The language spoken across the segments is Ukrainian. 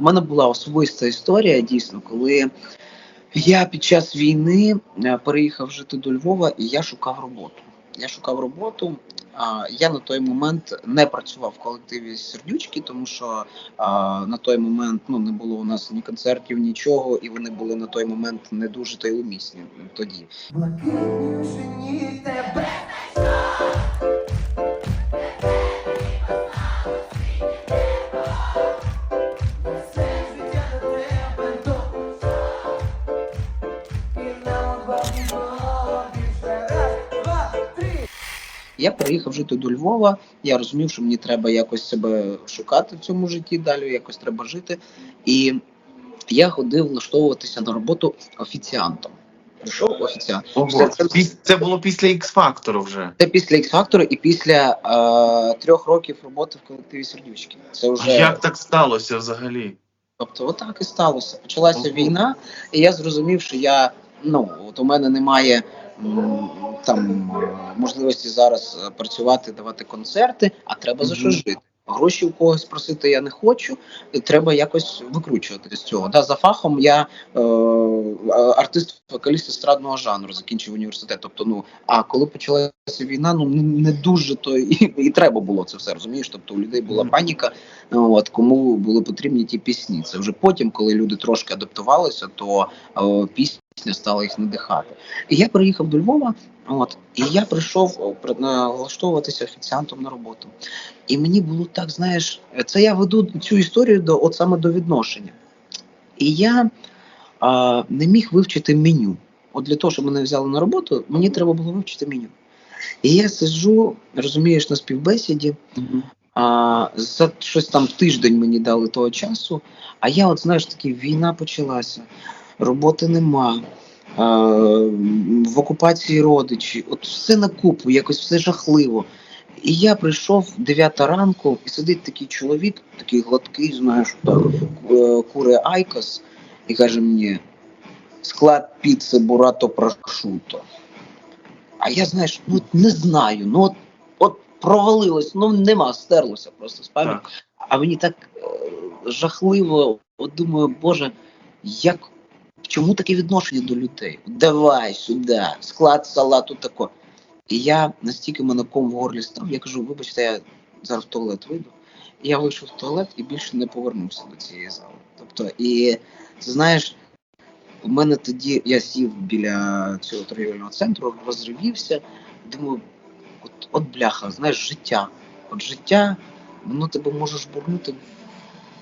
У мене була особиста історія, дійсно, коли я під час війни е, переїхав жити до Львова і я шукав роботу. Я шукав роботу. А, я на той момент не працював в колективі сердючки, тому що а, на той момент ну не було у нас ні концертів, нічого, і вони були на той момент не дуже та й умісні тоді. Блакитній сині тебе Я приїхав жити до Львова. Я розумів, що мені треба якось себе шукати в цьому житті далі, якось треба жити. І я ходив влаштовуватися на роботу офіціантом. Прийшов офіціант. Ого, Це- це- це було після X-фактору вже. Це після X-Factor і після е, трьох років роботи в колективі Сердючки. Це вже Як так сталося взагалі? Тобто, отак і сталося. Почалася Ого. війна, і я зрозумів, що я ну от у мене немає там е, можливості зараз е, працювати, давати концерти, а треба за що жити. Гроші у когось просити я не хочу, і треба якось викручувати з цього. Да, за фахом я е, артист вокаліст естрадного жанру, закінчив університет. Тобто, ну а коли почалася війна, ну не, не дуже то і, і треба було це все розумієш. Тобто у людей була паніка. От кому були потрібні ті пісні. Це вже потім, коли люди трошки адаптувалися, то е, пісня стала їх надихати. І я приїхав до Львова. От і я прийшов о, налаштовуватися офіціантом на роботу. І мені було так, знаєш, це я веду цю історію до от саме до відношення. І я а, не міг вивчити меню. От для того, щоб мене взяли на роботу, мені треба було вивчити меню. І я сиджу, розумієш, на співбесіді, а, за щось там тиждень мені дали того часу. А я, от знаєш, таки війна почалася, роботи нема. В окупації родичі, от все на купу, якось все жахливо. І я прийшов 9 ранку, і сидить такий чоловік, такий гладкий, знаєш, так, е, куре Айкос, і каже мені: склад піци бурато прошуто. А я, знаєш, ну не знаю, ну от, от провалилось, ну нема, стерлося просто з пам'яті. А мені так е, жахливо, от думаю, Боже, як чому таке відношення до людей? Давай сюди, склад салату тако. І я настільки мене в горлі став, я кажу, вибачте, я зараз в туалет вийду. І я вийшов в туалет і більше не повернувся до цієї зали. Тобто, і ти знаєш, у мене тоді я сів біля цього торгівельного центру, розривівся, думаю, от, от бляха, знаєш, життя. От життя, воно тебе може жбурнути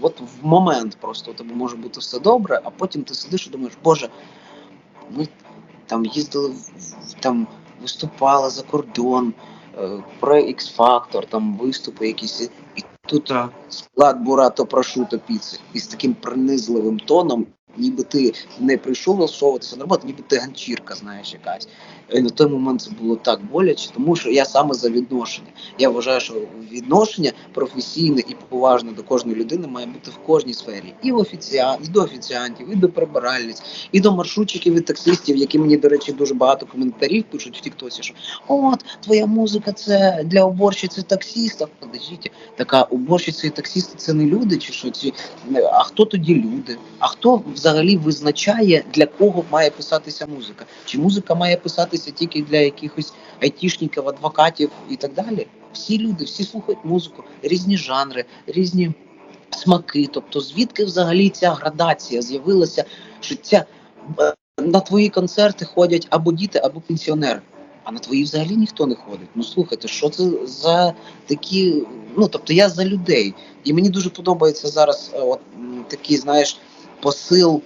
от в момент просто у тебе може бути все добре, а потім ти сидиш і думаєш, Боже, ми там їздили там виступали за кордон, е, про X-Factor, там виступи якісь, і- тут склад бурато прошуто піци і з таким принизливим тоном, ніби ти не прийшов влаштовуватися на роботу, ніби ти ганчірка, знаєш, якась. І на той момент це було так боляче, тому що я саме за відношення. Я вважаю, що відношення професійне і поважне до кожної людини має бути в кожній сфері. І в офіціан, і до офіціантів, і до прибиральниць, і до маршрутчиків і таксистів, які мені, до речі, дуже багато коментарів пишуть в Тіктосі, що от твоя музика це для уборщиці таксіста. Подождіть, така уборщиця і таксісти це не люди, чи що ці а хто тоді люди? А хто взагалі визначає для кого має писатися музика? Чи музика має писатися тільки для якихось айтішників, адвокатів і так далі? Всі люди, всі слухають музику, різні жанри, різні смаки. Тобто, звідки взагалі ця градація з'явилася, що ця е, на твої концерти ходять або діти, або пенсіонери. А на твої взагалі ніхто не ходить. Ну слухайте, що це за такі. Ну тобто я за людей. І мені дуже подобається зараз е, от м, такий, знаєш, посил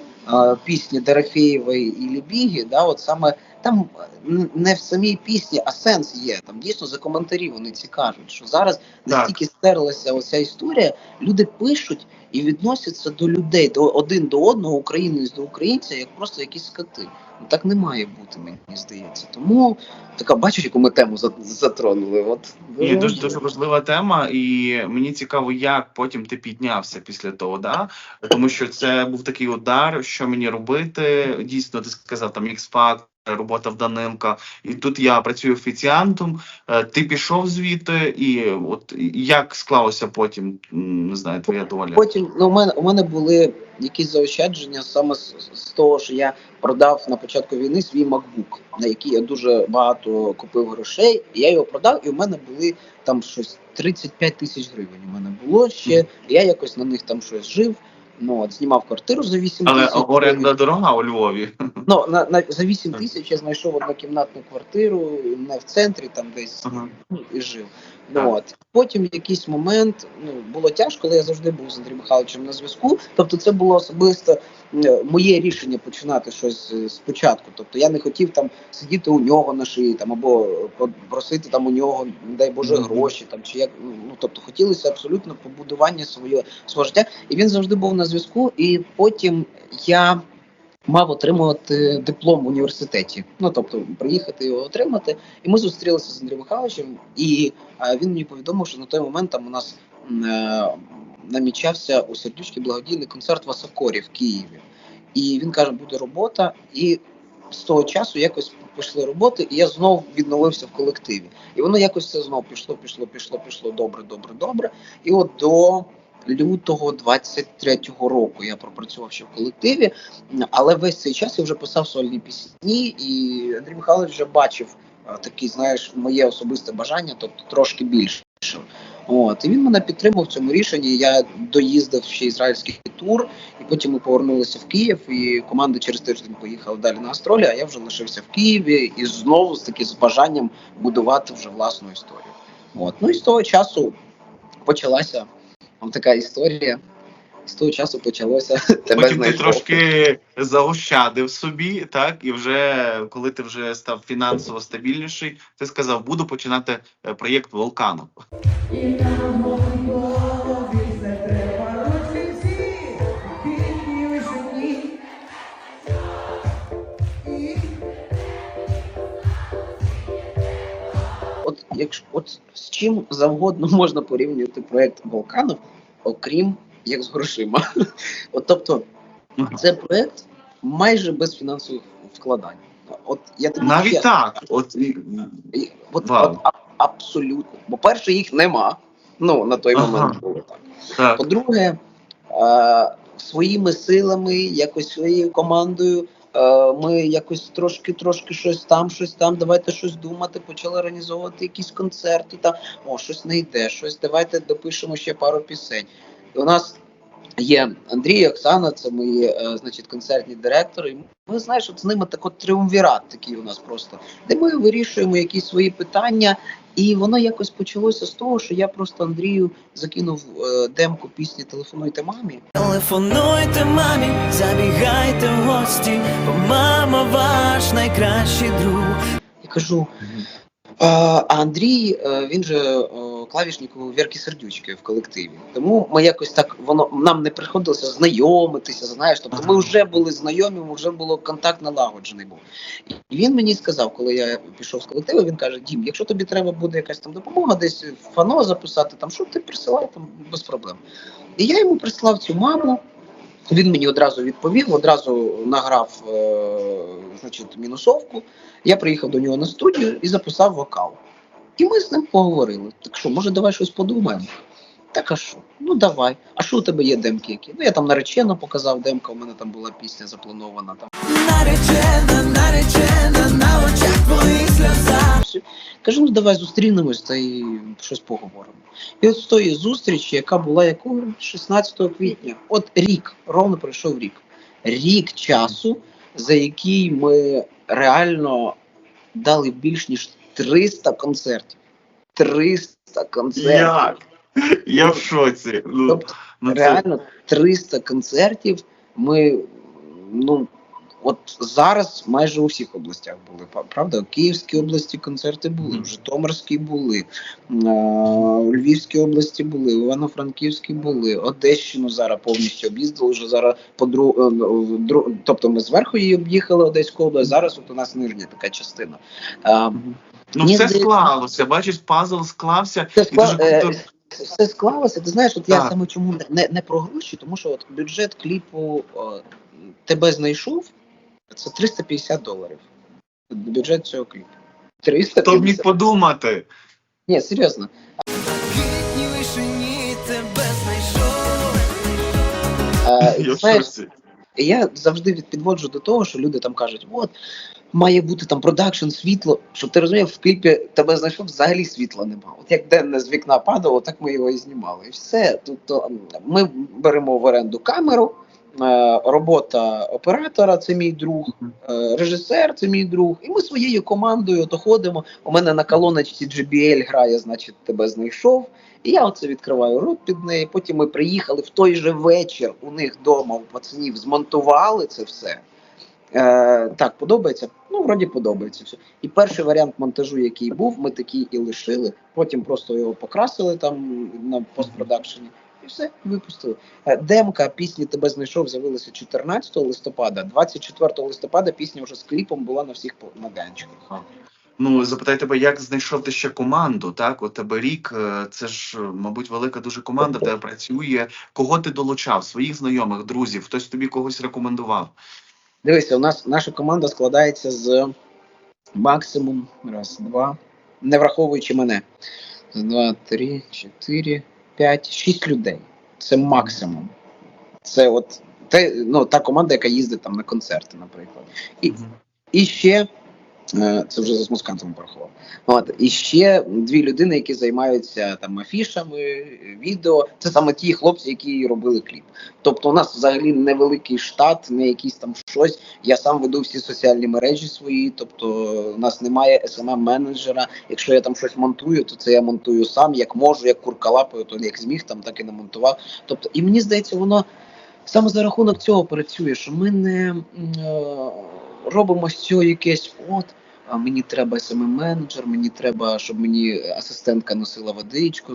пісні Дорофеєвої і Лібіги. Да, от саме там е, не в самій пісні, а сенс є. Там дійсно за коментарі вони ці кажуть, що зараз настільки стерлася оця історія, люди пишуть і відносяться до людей, до один до одного, українець до українця, як просто якісь скоти. Ну так не має бути, мені здається. Тому така бачиш, яку ми тему за- затронули. От Ні, дуже дуже важлива тема, і мені цікаво, як потім ти піднявся після того, да? Тому що це був такий удар, що мені робити. Дійсно, ти сказав там X-Factor, робота в Данилка, і тут я працюю офіціантом. Е, Ти пішов звідти, і от як склалося потім, не знаю, твоя доля? Потім ну, у мене у мене були якісь заощадження саме з, з того, що я продав на початку війни свій MacBook, на який я дуже багато купив грошей. І я його продав, і у мене були там щось 35 тисяч гривень. У мене було ще. Я якось на них там щось жив. Ну от знімав квартиру за 8 Але тисяч. оренда дорога у Львові. Ну на, на за 8 тисяч я знайшов однокімнатну квартиру не в центрі, там десь Ага. ну, і жив. Ну, от. Потім в якийсь момент ну, було тяжко, але я завжди був з Андрієм Михайловичем на зв'язку. Тобто, це було особисто е, моє рішення починати щось спочатку. Тобто я не хотів там сидіти у нього на шиї, там або е, просити там у нього, дай Боже, гроші там чи як. Ну тобто хотілося абсолютно побудування своє свого життя. І він завжди був на зв'язку. І потім я мав отримувати диплом в університеті. Ну тобто приїхати його отримати. І ми зустрілися з Андрієм Михайловичем, і він мені повідомив, що на той момент там у нас е, намічався у сердючки благодійний концерт в в Києві. І він каже, буде робота. І з того часу якось пішли роботи, і я знов відновився в колективі. І воно якось все знов пішло, пішло, пішло, пішло добре, добре, добре. І от до лютого 23-го року я пропрацював ще в колективі, але весь цей час я вже писав сольні пісні, і Андрій Михайлович вже бачив а, такий, знаєш, моє особисте бажання, тобто трошки більше. От і він мене підтримав в цьому рішенні. Я доїздив ще ізраїльський тур, і потім ми повернулися в Київ. І команда через тиждень поїхала далі на Астролі. А я вже лишився в Києві і знову з таки з бажанням будувати вже власну історію. От ну і з того часу почалася там така історія. З того часу почалося тебе Потім ти трошки заощадив собі, так, і вже коли ти вже став фінансово стабільніший, ти сказав, буду починати е, проєкт Волкану. Чим завгодно можна порівнювати проект Волканов, окрім як з грошима. От тобто, це проект майже без фінансових вкладань. От я тобі Навіть чесно, так, от От, от, абсолютно. По-перше, їх нема. Ну, на той Ага. момент було так. так. По-друге, е, своїми силами, якось своєю командою. Е, Ми якось трошки, трошки щось там, щось там. Давайте щось думати. Почали організовувати якісь концерти. Там о, щось не йде, щось. Давайте допишемо ще пару пісень. І у нас є Андрій Оксана, це мої, е, значить, концертні директори. Ми знаєш, от з ними так от тріумвірат такий у нас просто, де ми вирішуємо якісь свої питання. І воно якось почалося з того, що я просто Андрію закинув е, демку пісні Телефонуйте мамі. Телефонуйте мамі, забігайте в гості, бо мама ваш найкращий друг. Я кажу. А Андрій, е, він же е, клавішник у Вірки Сердючки в колективі. Тому ми якось так воно нам не приходилося знайомитися. Знаєш, тобто ми вже були знайомі, вже було контакт налагоджений був. І він мені сказав, коли я пішов з колективу, він каже: Дім, якщо тобі треба буде якась там допомога, десь фано записати, там що ти присилай там без проблем. І я йому прислав цю маму. Він мені одразу відповів, одразу награв е, значить, мінусовку. Я приїхав до нього на студію і записав вокал. І ми з ним поговорили. Так що, може, давай щось подумаємо? Так, а що? Ну давай. А що у тебе є демки які? Ну я там наречено показав демка, у мене там була пісня запланована. Там Наречена, наречена, на очах твоїх сльоза. кажу, ну давай зустрінемось та й щось поговоримо. І от з тої зустрічі, яка була якого 16 квітня, от рік, ровно пройшов рік. Рік часу, за який ми реально дали більш ніж 300 концертів. 300 концертів. Як? Я в шоці. Ну, Тобто, ну, це- реально 300 концертів. Ми, ну, от зараз майже у всіх областях були. Правда, у Київській області концерти були, в Житомирській були, у Львівській області були, у Івано-Франківській були, Одещину зараз повністю об'їздили. Вже зараз по дру, е, в тобто ми зверху її об'їхали Одеську область. Зараз от у нас нижня така частина. Ну мені все склалося. Бачиш, пазл склався. Це І дуже е, круто. Все склалося. Ти знаєш, от я Так. саме чому не- не, не про гроші, тому що от бюджет кліпу о, тебе знайшов. Це 350 доларів. бюджет цього кліпу. 300 Хто б міг подумати? Ні, серйозно. Е, Я знаєш, я завжди підводжу до того, що люди там кажуть: от має бути там продакшн, світло. Щоб ти розумів, в кліпі тебе знайшов взагалі світла нема. От як денне з вікна падало, так ми його і знімали. І все. Тобто ми беремо в оренду камеру. е, Робота оператора це мій друг, е, режисер це мій друг. І ми своєю командою то ходимо. У мене на колоночці JBL грає, значить, тебе знайшов. І я оце відкриваю рот під неї. Потім ми приїхали в той же вечір у них вдома, у пацанів, змонтували це все. Е, так, подобається? Ну, вроді подобається все. І перший варіант монтажу, який був, ми такий і лишили. Потім просто його покрасили там на постпродакшені. І все, випустили. Е, Демка пісні тебе знайшов з'явилася 14 листопада. 24 листопада пісня вже з кліпом була на всіх майданчиках. Ну, запитай тебе, як знайшов ти ще команду, так? У тебе рік, е, це ж, е, мабуть, велика дуже команда в тебе працює. Кого ти долучав? Своїх знайомих, друзів, хтось тобі когось рекомендував. Дивися, у нас наша команда складається з максимум раз, два, не враховуючи мене. З Два, три, чотири, п'ять, шість людей. Це максимум. Це от те, ну, та команда, яка їздить там на концерти, наприклад. І, і ще. Е, Це вже з музикантами порахував. От і ще дві людини, які займаються там афішами, відео. Це саме ті хлопці, які робили кліп. Тобто, у нас взагалі невеликий штат, не якийсь там щось. Я сам веду всі соціальні мережі свої. Тобто, у нас немає smm менеджера Якщо я там щось монтую, то це я монтую сам, як можу, як куркалапою, то як зміг, там так і не монтував. Тобто, і мені здається, воно саме за рахунок цього працює, що ми не е, робимо з цього якесь от. А мені треба smm менеджер мені треба, щоб мені асистентка носила водичку.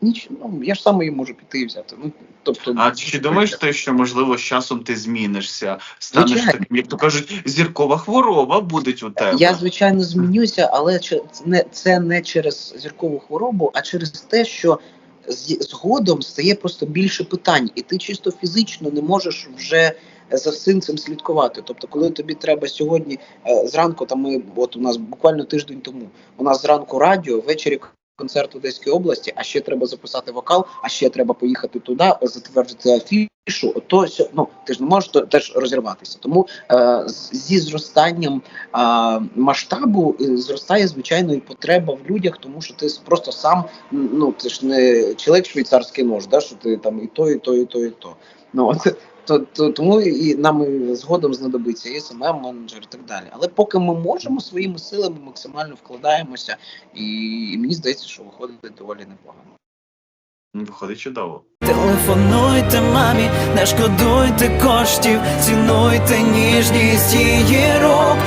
Ніч, ну, я ж сам її можу піти і взяти. Ну, тобто, А чи думаєш ти, що можливо з часом ти змінишся, станеш Звичайно. таким, як то кажуть, зіркова хвороба буде у тебе? Я звичайно змінюся, але це не через зіркову хворобу, а через те, що згодом стає просто більше питань, і ти чисто фізично не можеш вже за всім цим слідкувати. Тобто, коли тобі треба сьогодні е, зранку, там ми от у нас буквально тиждень тому, у нас зранку радіо, ввечері концерт в Одеській області, а ще треба записати вокал, а ще треба поїхати туди, затвердити афішу. То ну ти ж не можеш теж розірватися. Тому е, зі зростанням а, масштабу е, зростає звичайно і потреба в людях, тому що ти просто сам ну ти ж не чоловік швейцарський нож, да, що ти там і то, і то, і то, і то. Ну от то, то тому і нам і згодом знадобиться і СММ менеджер і так далі. Але поки ми можемо своїми силами максимально вкладаємося, і, і мені здається, що виходить доволі непогано. Виходить чудово. Телефонуйте мамі, не шкодуйте коштів, цінуйте ніжність її рук.